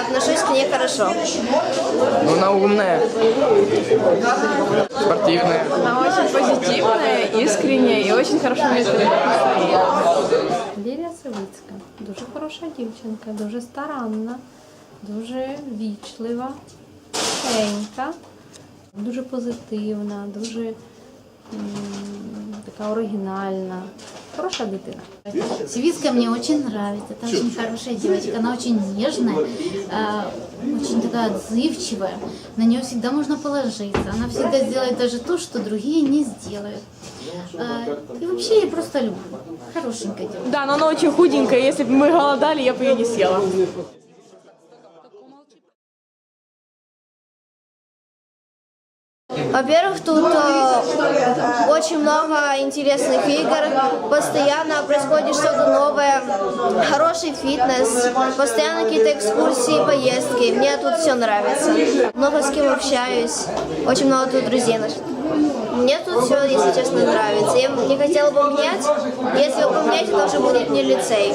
отношусь к ней хорошо. Ну, она умная, спортивная. Она очень позитивная, искренняя и очень хорошо вміє Лілія Савицька дуже хороша дівчинка, дуже старанна, дуже вічлива, тихенька, дуже позитивна, дуже м, така оригінальна. Хороша дитина. Севицкая мне очень нравится. Это очень хорошая девочка. Она очень нежная, э, очень такая отзывчивая. На нее всегда можно положиться. Она всегда сделает даже то, что другие не сделают. Э, И вообще я просто люблю. Хорошенькая девочка. Да, но она очень худенькая. Если бы мы голодали, я бы ее не съела. Во-первых, тут э, очень много интересных игр, постоянно происходит что-то новое, хороший фитнес, постоянно какие-то экскурсии, поездки. Мне тут все нравится. Много с кем общаюсь, очень много тут друзей наших. Мне тут все, если честно, нравится. Я не хотела бы менять. Если бы поменять, то уже будет не лицей.